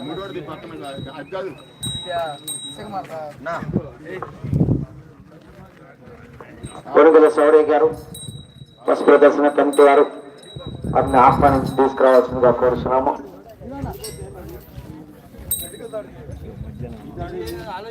మూడోది పక్కన కాదు. అది కాదు కొనుగోలు సౌరయ్య గారు బస్ ప్రదర్శన కమిటీ వారు అన్ని ఆహ్వానించి తీసుకురావాల్సిందిగా కోరుతున్నాము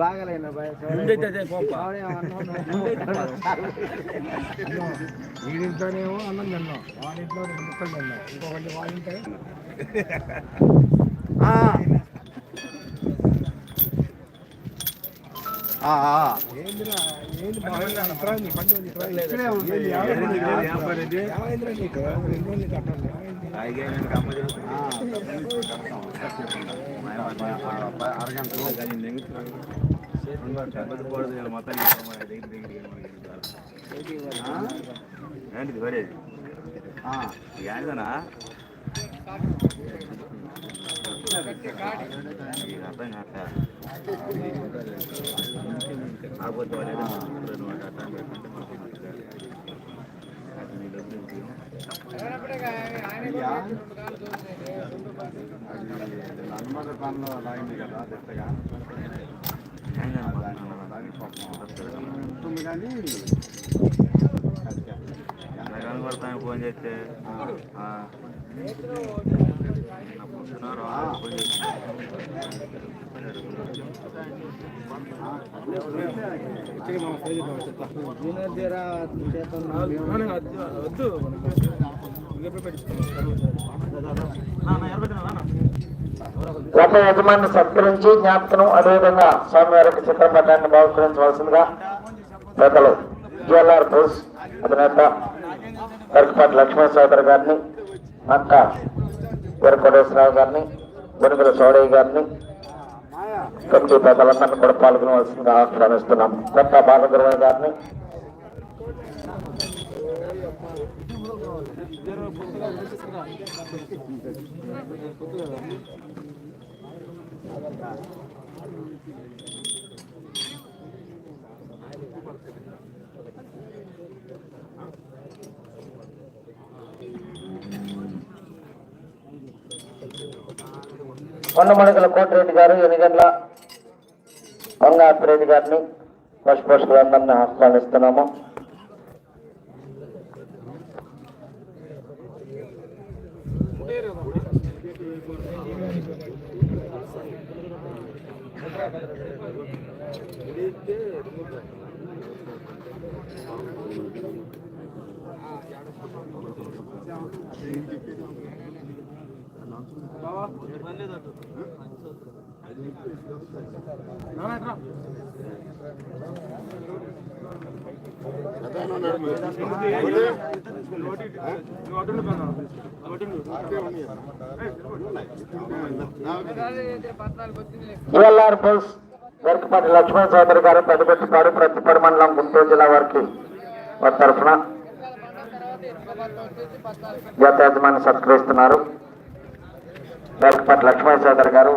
భాగాలైన వీడింట్లోనేమో అన్నం తిన్నాం. వాడింట్లో రెండు ముక్కలు తిన్నాం. ఇంకొకటి వాడింటే? ఏందిరా ఏంది పని ఇట్రా. ఇక్కడే ఉంది. ఏంది, ఏమైంది? ఏమైందిరా నీకు? రెండు రోజులు నీకు అట్లా ఉంది. ఏమైంది? ఏంటిది పడేది ఏంటనా అర్థం కాక కాకపోతే అది నీ లాగింది కదా చెత్తగా ఉంటుంది కానీ కనబడతాను ఫోన్ చేస్తే వద్దు రథ యజమాని సత్కరించి జ్ఞాపకం అదేవిధంగా స్వామివారికి చిత్రపటాన్ని బహుకరించవలసిందిగా పెద్దలు జిఎల్ఆర్ బోస్ అధినేత వరకపాటి లక్ష్మణ సోదరు గారిని అక్క వీరకోటేశ్వరరావు గారిని బొనుగుల చౌడయ్య గారిని కమిటీ పెద్దలందరినీ కూడా పాల్గొనవలసిందిగా ఆహ్వానిస్తున్నాం కొత్త బాలగురవ గారిని Thank you. కొండమణికల కోటిరెడ్డి గారు ఎనిగండ్ల వంగాపిరెడ్డి గారిని పశుపోషకులందరినీ ఆహ్వానిస్తున్నాము Thank you. GLR Bose Verakapati Lakshman Chowdary గారు పెద్దపెట్టిపాడు ప్రతిపాడు మండలం గుంటూరు జిల్లా వారికి వారి తరఫున యజమాని సత్కరిస్తున్నారు. వెరకపాటి లక్ష్మణ్ చౌదరి గారు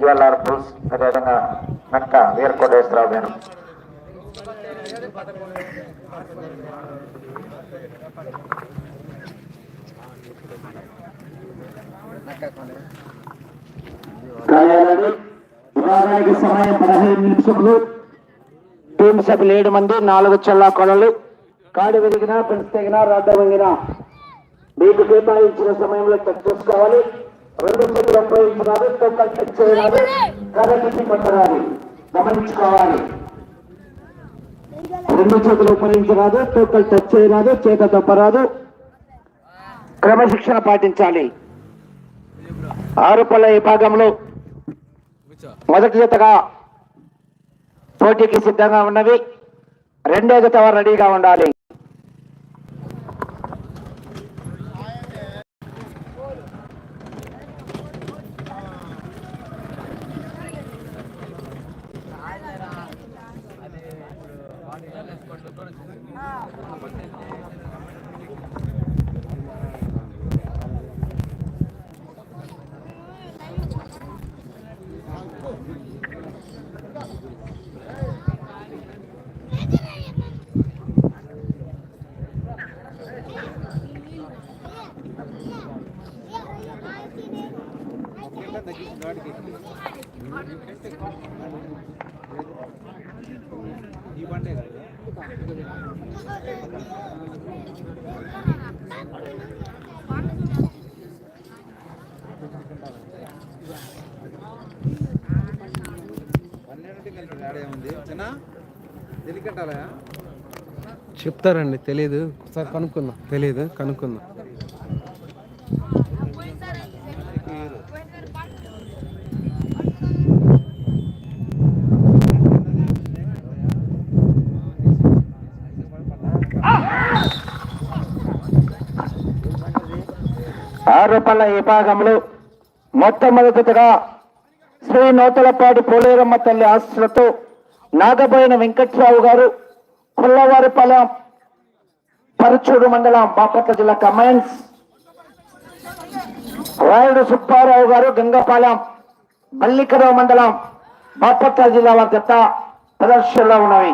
జిఎల్ఆర్ బోస్ అదేవిధంగా నక్క వీరకోటేశ్వరరావు గారు. విభాగానికి సమయం పదహైదు నిమిషములు. టీం సభ్యులు ఏడు మంది నాలుగు చల్లా కొలలు. కాడి వెదిగినా పెంచి తెగినా రాడ్డ వంగిన. మీకు కేటాయించిన సమయంలో చెక్ చేసుకోవాలి రెండు చేతులు ఉపయోగించరాదు తొక్కలు చెక్ చేయరాదు కరెక్ట్ గమనించుకోవాలి. రెండు చేతులు ఉపయోగించరాదు తోకలు టచ్ చేయరాదు చేత తప్పరాదు. క్రమశిక్షణ పాటించాలి. ఆరుపల్ల విభాగంలో మొదటి జతగా పోటీకి సిద్ధంగా ఉన్నవి రెండో జత రెడీగా ఉండాలి ఈ బండే కదా పన్నెండింటికి కలిసి ఆడే ఉంది చిన్న తెలికట్టాలా చెప్తారండి తెలియదు ఒకసారి కనుక్కుందాం. తెలియదు కనుక్కుందాం. ఆరు విభాగంలో మొట్టమొదటిగా శ్రీ నూతలపాటి పోలేరమ్మ తల్లి ఆశలతో నాగబోయిన వెంకట్రావు గారు కొల్లవారిపాలెం పరచూరు మండలం బాపట్ల జిల్లా కమాండ్స్ రాయుడు సుబ్బారావు గారు గంగపాలెం మల్లికరావు మండలం బాపట్ల జిల్లా వారి జత ప్రదర్శనలో ఉన్నవి.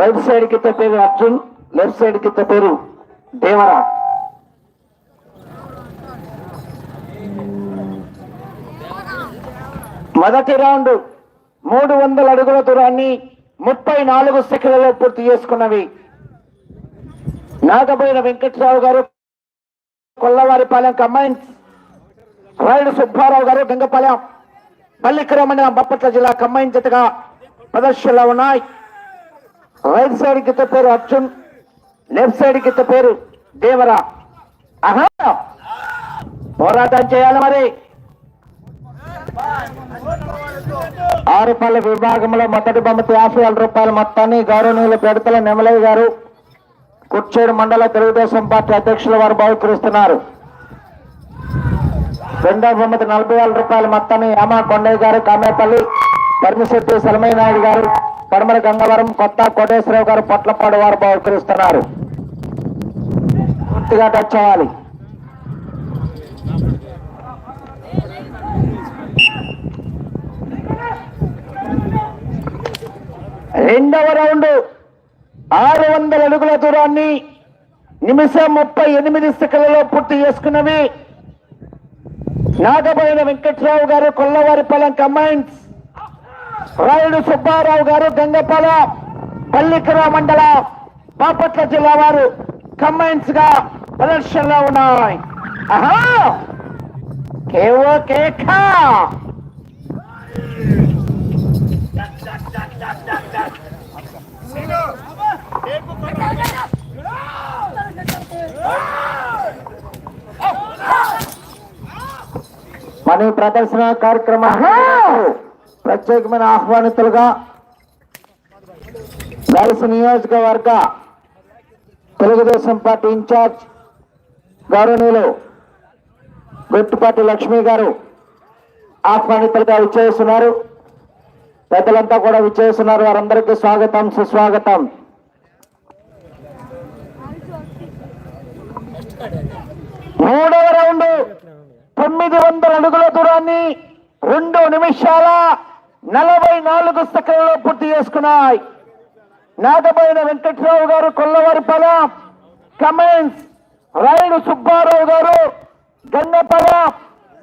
రైట్ సైడ్ తప్పేది అర్జున్. లెఫ్ట్ సైడ్ కింద పేరు దేవరా. మొదటి రౌండ్ మూడు వందల అడుగుల దూరాన్ని ముప్పై నాలుగు సెకండ్లలో పూర్తి చేసుకున్నవి. నాగబోయిన వెంకట్రావు గారు కొల్లవారిపాలెం కమైన్స్ రాయుడు సుబ్బారావు గారు గంగపాలెం పల్లికర మండలం జిల్లా కమ్మైన్ జతగా ప్రదర్శనలో ఉన్నాయి. రైట్ సైడ్ కింద పేరు అర్జున్ లెఫ్ట్ సైడ్ కింద పేరు దేవరా. ఆహా! పోరాటం చేయాలి మరి. ఆరు పళ్ళ విభాగంలో మొదటి బొమ్మతి యాభై వేల రూపాయల మొత్తాన్ని గౌరవనీయులు పెడతల నెమలయ్య గారు కుర్చేడు మండల తెలుగుదేశం పార్టీ అధ్యక్షుల వారు బహుకరిస్తున్నారు. రెండో బొమ్మతి నలభై వేల రూపాయల మొత్తాన్ని యామా కొండయ్య గారు కామేపల్లి పరమశెట్టి సలమయ్య నాయుడు గారు పడమర గంగవరం కొత్త కోటేశ్వరరావు గారు పొట్లపాడు వారు బహుకరిస్తున్నారు. పూర్తిగా టచ్ అవ్వాలి రెండవ రౌండ్ ఆరు వందల అడుగుల దూరాన్ని నిమిషం ముప్పై ఎనిమిది సెకండ్లలో పూర్తి చేసుకున్నవి. నాగబోయిన వెంకట్రావు గారు కొల్లవారిపాలెం కమాండ్స్ రాయుడు సుబ్బారావు గారు గంగపాలెం పల్లికర మండల బాపట్ల జిల్లా వారు కమైన్స్గా ప్రదర్శనలో ఉన్నాయి. మన ప్రదర్శన కార్యక్రమం ప్రత్యేకమైన ఆహ్వానితులుగా దళిత నియోజకవర్గ తెలుగుదేశం పార్టీ ఇన్ఛార్జ్ గౌరవనీయులు గుట్టుపాటి లక్ష్మి గారు ఆహ్వానితులుగా విచ్చేస్తున్నారు. పెద్దలంతా కూడా విచ్చేస్తున్నారు. వారందరికీ స్వాగతం సుస్వాగతం. మూడవ రౌండ్ తొమ్మిది వందల అడుగుల దూరాన్ని రెండు నిమిషాల నలభై నాలుగు సెకండ్లో పూర్తి చేసుకున్నాయి. నాగబోయిన వెంకట్రావు గారు కొల్లవారిపాలెం కమెంట్స్ రాయుడు సుబ్బారావు గారు గంగపాలెం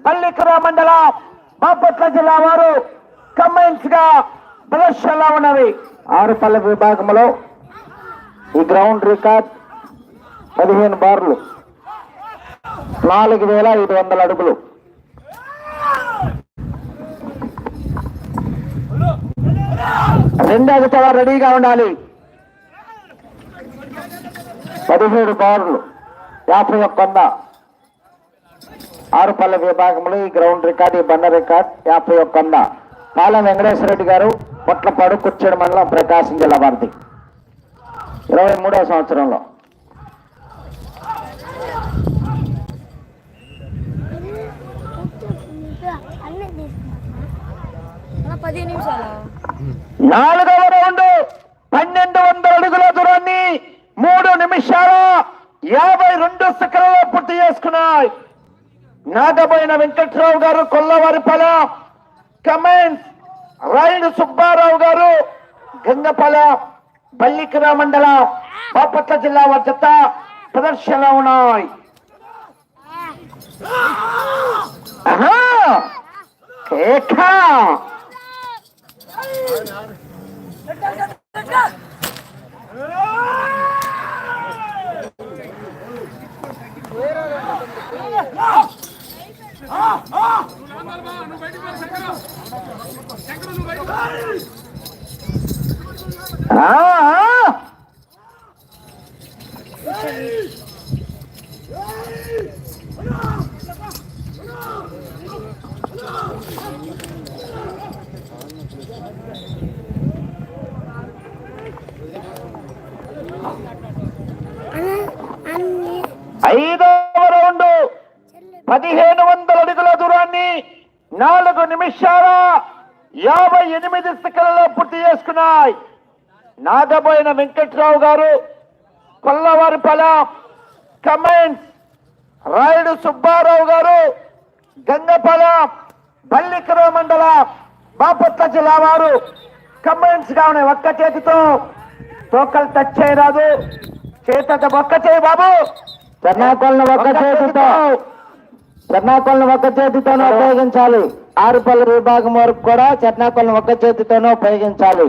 పల్లికర మండలం బాపట్ల జిల్లా వారు కమెంట్స్గా ప్రదర్శనలో ఉన్నవి. ఆరుపల్లె విభాగంలో ఈ గ్రౌండ్ రికార్డ్ పదిహేను బార్లు. నాలుగు వేల ఐదు వందల అడుగులు. రెండవ తవ రెడీగా ఉండాలి. పదిహేడు పవర్లు యాభై ఒక్క వంద ఆరుపల్లె విభాగంలో ఈ గ్రౌండ్ రికార్డ్ ఈ బండ రికార్డ్ యాభై ఒక్క వంద పాలెం వెంకటేశ్వర రెడ్డి గారు పొట్లపాడు కుర్చేడు మండలం ప్రకాశం జిల్లా వారిది. ఇరవై మూడవ సంవత్సరంలో. పది నిమిషాలు? నాలుగవ రౌండ్. పన్నెండు వందల అడుగుల దూరాన్ని మూడు నిమిషాల యాభై రెండు సెకండ్లలో పూర్తి చేసుకున్నాయి. నాగబోయిన వెంకట్రావు గారు కొల్లవారిపాలెం కమెంట్స్ రాయుడు సుబ్బారావు గారు గంగపాలెం బల్లికర మండలం బాపట్ల జిల్లా వద్ద ప్రదర్శనలో ఉన్నాయి. ఆహా! కేక! ఆ, ఆ! అన్ని ఐదవ రౌండ్ పదిహేను వందల అడుగుల దూరాన్ని నాలుగు నిమిషాల యాభై ఎనిమిది సెకండ్లలో పూర్తి చేసుకున్నాయి. నాగబోయిన వెంకట్రావు గారు కొల్లవారిపల కమెంట్స్ రాయుడు సుబ్బారావు గారు గంగపల బల్లికర మండల బాపట్ల జిల్లా వారు కమెంట్స్ ఉన్నాయి ఒక్క చేతితో తోకలు టచ్ చేయరాదు. చేత ఒక్క చేయి బాబు. చెన్నాకొలను ఒక్క చేతితో. చెన్నాకొలను ఒక్క చేతితోనే ఉపయోగించాలి. ఆరుపల్లి విభాగం వరకు కూడా చెన్నాకొలను ఒక్క చేతితోనే ఉపయోగించాలి.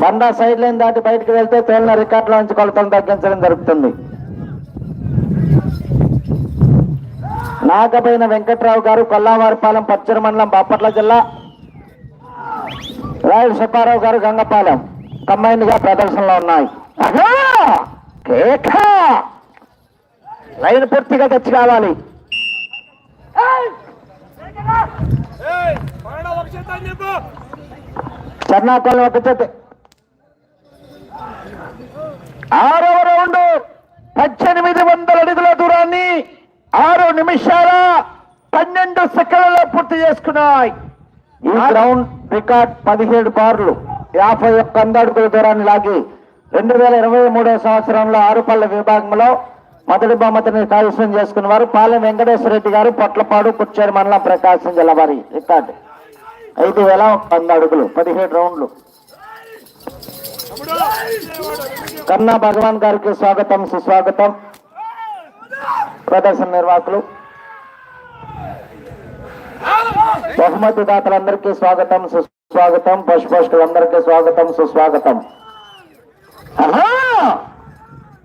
బండా సైడ్ లైన్ దాటి బయటకు వెళ్తే తేలిన రికార్డులో నుంచి కొలతలు తగ్గించడం జరుగుతుంది. నాగబైన వెంకట్రావు గారు కొల్లావారిపాలెం పచ్చర మండలం బాపట్ల జిల్లా. రాయుడు సుబ్బారావు గారు గంగపాలెం. కంబైన్డ్గా ప్రదర్శనలో ఉన్నాయి. అహా! కేక! లైన్ పూర్తిగా తెచ్చి కావాలి. చెన్నాకొల్లు ఒక చేతి ఆరవ రౌండ్ పద్దెనిమిది వందల అడుగుల దూరాన్ని ఆరు నిమిషాల పన్నెండు సెకండ్లలో పూర్తి చేసుకున్నాయి. ఈ గ్రౌండ్ రికార్డ్ పదిహేడు బార్లు. యాభై ఒక్క వంద అడుగుల దూరాన్ని లాగి రెండు వేల ఇరవై మూడో సంవత్సరంలో ఆరుపల్ల విభాగంలో మొదటి బహుమతిని కైవసం చేసుకున్న వారు పాలెం వెంకటేశ్వర రెడ్డి గారు పొట్లపాడు కుచ్చేరు మండలం ప్రకాశం జిల్లా వారి రికార్డు. ఐదు వేల వంద అడుగులు పదిహేడు రౌండ్లు. కన్నా భగవాన్ గారికి స్వాగతం సుస్వాగతం. ప్రదర్శన నిర్వాహకులు. బహుమతి దాతలందరికీ స్వాగతం సుస్వాగతం. పశుపోషకులందరికీ స్వాగతం సుస్వాగతం.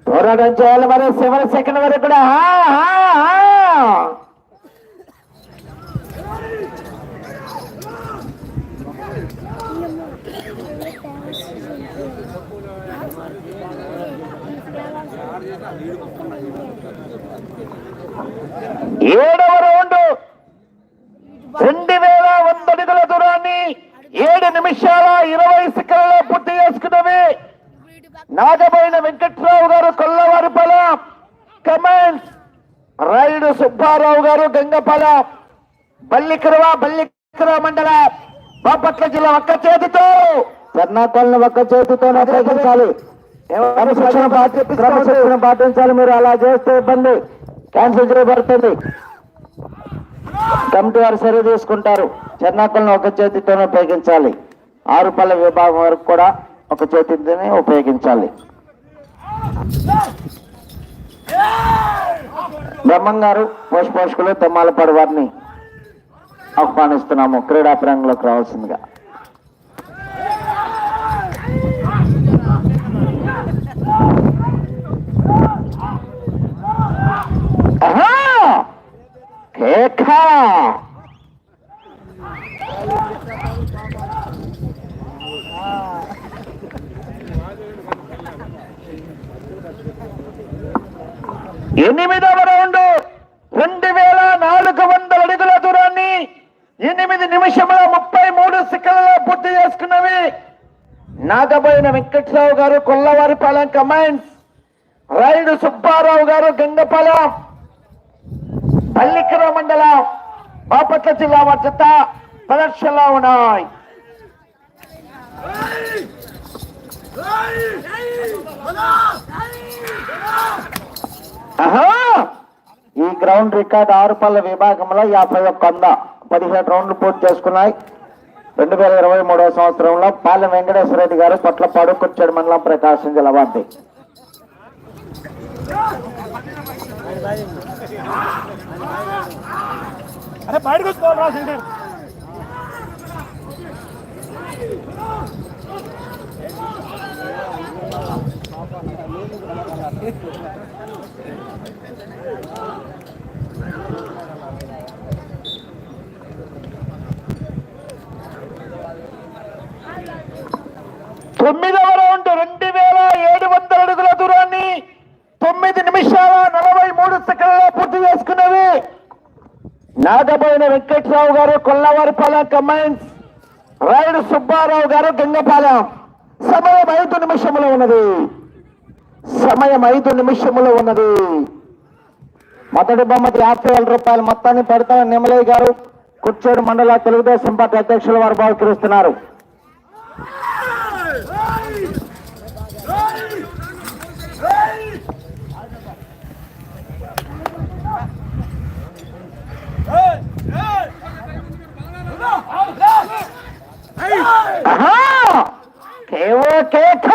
పోరాటం చేయాలి మరి చివరి సెకండ్ వరకు కూడా ఆహా! ఆహా! ఏడవ రౌండ్ రెండు వేల వంద అడుగుల దూరాన్ని ఏడు నిమిషాల ఇరవై సెకండ్లలో పూర్తి చేసుకున్నవి నాగబోయిన వెంకట్రావు గారు కొల్లవారిపల కమెంట్స్ రాయుడు సుబ్బారావు గారు గంగపల బల్లికరవ బల్లికర మండల బాపట్ల జిల్లా ఒక్క చేతితో చెన్నాకొలను ఒక్క చేతితోనే ఉపయోగించాలి క్రమశిక్షణ క్రమశిక్షణ పాటించాలి మీరు. అలా చేస్తే ఇబ్బంది. క్యాన్సిల్ చేయబడుతుంది. కమిటీ వారు సరి తీసుకుంటారు. చెన్నాకులను ఒక చేతితోనే ఉపయోగించాలి. ఆరు పళ్ళ విభాగం వరకు కూడా ఒక చేతితోనే ఉపయోగించాలి. బ్రహ్మం గారు పోష పోషకులు తెమ్మాలపాడు వారిని ఆహ్వానిస్తున్నాము. క్రీడా ప్రాంగంలోకి రావాల్సిందిగా. ఆహా! ఎనిమిదవ రౌండ్ రెండు వేల నాలుగు వందల అడుగుల దూరాన్ని ఎనిమిది నిమిషముల ముప్పై మూడు సెకండ్లలో పూర్తి చేసుకున్నవి నాగబోయిన వెంకటరావు గారు కొల్లవారిపాలెం కమాండ్స్ రాయుడు సుబ్బారావు గారు గంగపాలెం పల్లికర మండలం బాపట్ల జిల్లా వద్ద ప్రదర్శనలో ఉన్నాయి. ఈ గ్రౌండ్ రికార్డ్ ఆరుపల్ల విభాగంలో యాభై ఒక్క వంద పదిహేడు రౌండ్లు పూర్తి చేసుకున్నాయి. రెండు వేల ఇరవై మూడవ సంవత్సరంలో పాలెం వెంకటేశ్వర రెడ్డి గారు పొట్లపాడు కుర్చేడు మండలం ప్రకాశం జిల్లా వార్డు. అరే తొమ్మిదవ రౌండ్ రెండు వేల ఏడు వందల అడుగుల దూరాన్ని తొమ్మిది నిమిషాల నలభై మూడు సెకండ్లలో పూర్తి చేసుకున్నవి. నాగబోయిన వెంకట్రావు గారు కొల్లవారిపాలెం కమైన్స్ రాయుడు సుబ్బారావు గారు గంగపాలెం. సమయం ఐదు నిమిషములు ఉన్నది. సమయం ఐదు నిమిషములు ఉన్నది. మొదటి బొమ్మది యాభై వేల రూపాయలు మొత్తాన్ని పెడతాను. నిమలయ్య గారు కుర్చేడు మండల తెలుగుదేశం పార్టీ అధ్యక్షుల వారు బహుకరిస్తున్నారు కేవో కేక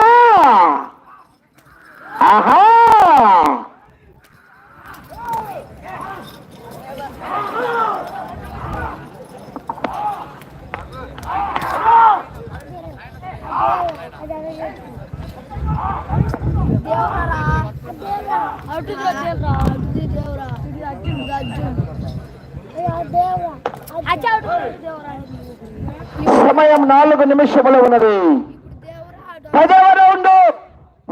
ఆహా దేవరా అటు దేవరా అటు దేవరా ఇది అర్జున్ ఇది అర్జున్ దేవరా అచ్చా అటు దేవరా సమయం నాలుగు నిమిషములు ఉన్నది. దేవరా పదవ రౌండ్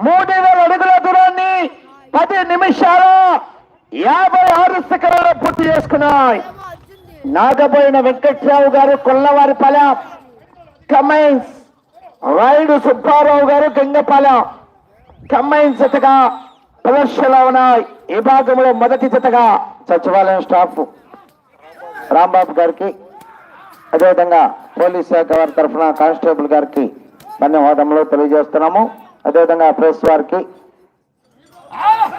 మూడు వేల అడుగుల దూరాన్ని పది నిమిషాల యాభై ఆరు సెకండ్లలో పూర్తి చేసుకున్నాయి. నాగబోయిన వెంకట్రావు గారు కొల్లవారిపాలెం కమైన్స్ రాయుడు సుబ్బారావు గారు గంగపాలెం కమైన్స్ జతగా ప్రదర్శనలో ఉన్నాయి. ఈ భాగంలో మొదటి జతగా సచివాలయం స్టాఫ్. రాంబాబు గారికి అదేవిధంగా పోలీస్ శాఖ వారి తరఫున కానిస్టేబుల్ గారికి ధన్యవాదములు తెలియజేస్తున్నాము. అదేవిధంగా ప్రెస్ వారికి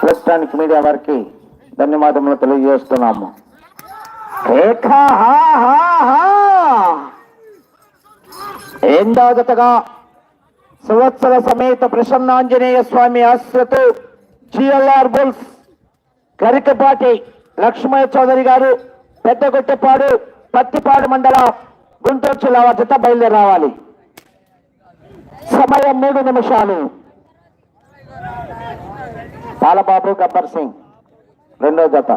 ఎలక్ట్రానిక్ మీడియా వారికి ధన్యవాదములు తెలియజేస్తున్నాము. ఏందాగతగా సంవత్సర సమేత ప్రసన్నాంజనేయ స్వామి ఆశ్రతు జిఎల్ఆర్ బుల్స్ కరికపాటి లక్ష్మయ్య చౌదరి గారు పెద్దగొట్టపాడు పత్తిపాడు మండలం గుంటూరు జిల్లా వద్ద జత బయలుదేరి రావాలి సమయం మూడు నిమిషాలు. బాలబాబు గబ్బర్ సింగ్ రెండో జత.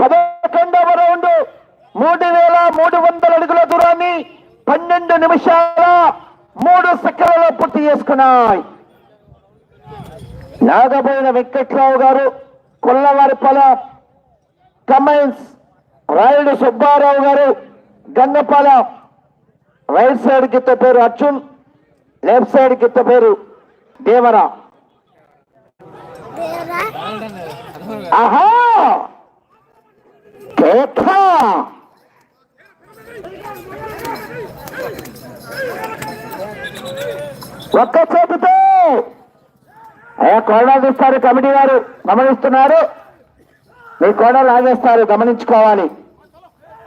పదకొండవ రౌండ్ మూడు వేల మూడు వందల అడుగుల దూరాన్ని పన్నెండు నిమిషాల మూడు సెకండ్లలో పూర్తి చేసుకున్నాయి. నాగబోయిన వెంకట్రావు గారు కొల్లవారిపల కమైన్స్ రాయుడు సుబ్బారావు గారు గంగపాలెం రైట్ సైడ్ గిత్త పేరు అర్జున్ లెఫ్ట్ సైడ్ గిత్త పేరు దేవరా. ఆహా! కేక! ఒక్క చేతితో! అయ్యా కోడలు ఇస్తారు కమిటీ వారు? గమనిస్తున్నారు? మీ కోడలు ఆగేస్తారు గమనించుకోవాలి.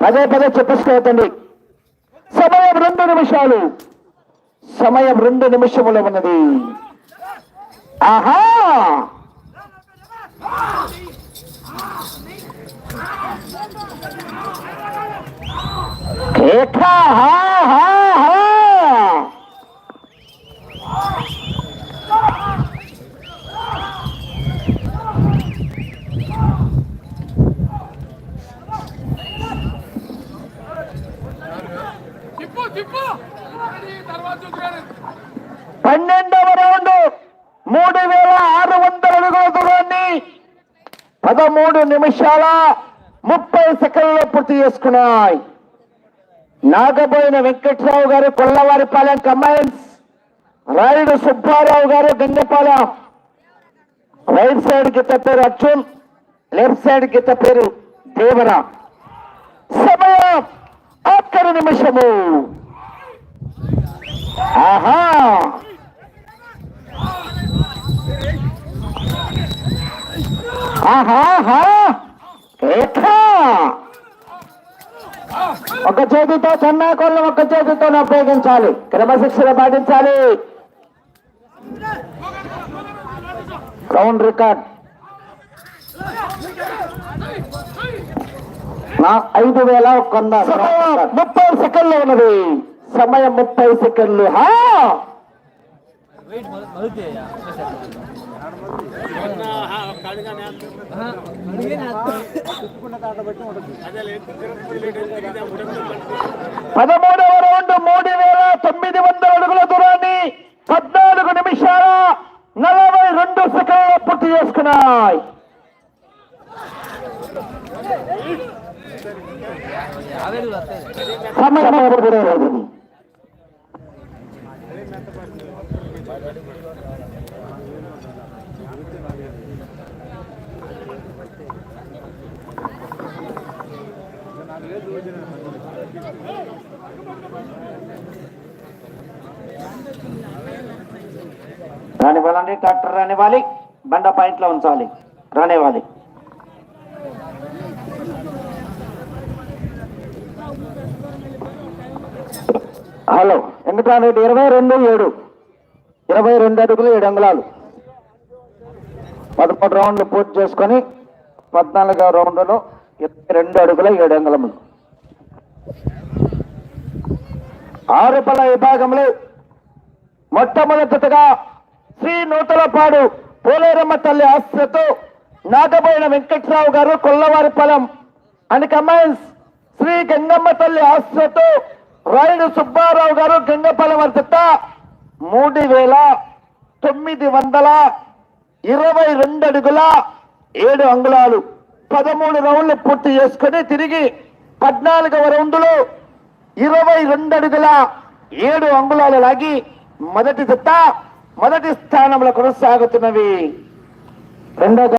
పదే పదే చెప్పేసుకోవద్దండి. సమయం రెండు నిమిషాలు. సమయం రెండు నిమిషములు ఉన్నది. ఆహా! కేఖా హా హా హా పన్నెండవ రౌండ్ మూడు వేల ఆరు వందల అడుగుల దూరాన్ని పదమూడు నిమిషాల ముప్పై సెకండ్లు పూర్తి చేసుకున్నాయి. నాగబోయిన వెంకట్రావు గారు కొల్లవారిపాలెం కమైన్స్ రాయుడు సుబ్బారావు గారు గంగపాలెం. రైట్ సైడ్ గిత్త పేరు అర్జున్ లెఫ్ట్ సైడ్ గిత్త పేరు దేవరా సమయం ఆఖరి నిమిషము. ఆహా! ఆహా ఒక చేతితో చెన్నాకొల్లు ఒక చేతితో ఉపయోగించాలి. క్రమశిక్షణ పాటించాలి. సౌండ్ రికార్డ్ నా ఐదు వేల కొంద ముప్పై సెకండ్లు ఉన్నది. సమయం ముప్పై సెకండ్లు. హా! పదమూడవ రౌండ్ మూడు వేల తొమ్మిది వందల అడుగుల దూరాన్ని పద్నాలుగు నిమిషాల నలభై రెండు సెకండ్లు పూర్తి చేసుకున్నాయి. సమయం రానివ్వాలండి ట్రాక్టర్ రానివ్వాలి బండ పాయింట్లో ఉంచాలి రానివ్వాలి. హలో ఎందుకంటే ఇరవై రెండు ఏడు. ఇరవై రెండు అడుగులు ఏడు అంగుళాలు. పదమూడు రౌండ్లు పూర్తి చేసుకొని పద్నాలుగో రౌండ్లో ఇరవై రెండు అడుగుల ఏడు అంగుళములు. ఆరుపల విభాగంలో మొట్టమొదటగా శ్రీ నూతలపాడు పోలేరమ్మ తల్లి ఆశ్రతో నాగబోయిన వెంకట్రావు గారు కొల్లవారిపాలెం అండ్ కమాండ్స్ శ్రీ గంగమ్మ తల్లి ఆశ్రతో రాయుడు సుబ్బారావు గారు గంగపాలెం వర్త మూడు వేల తొమ్మిది వందల ఇరవై రెండు అడుగుల ఏడు అంగుళాలు పదమూడు రౌండ్లు పూర్తి చేసుకొని తిరిగి పద్నాలుగవ రౌండ్లో ఇరవై రెండు అడుగుల ఏడు అంగుళాలు లాగి మొదటి జత మొదటి స్థానంలో కొనసాగుతున్నవి. రెండో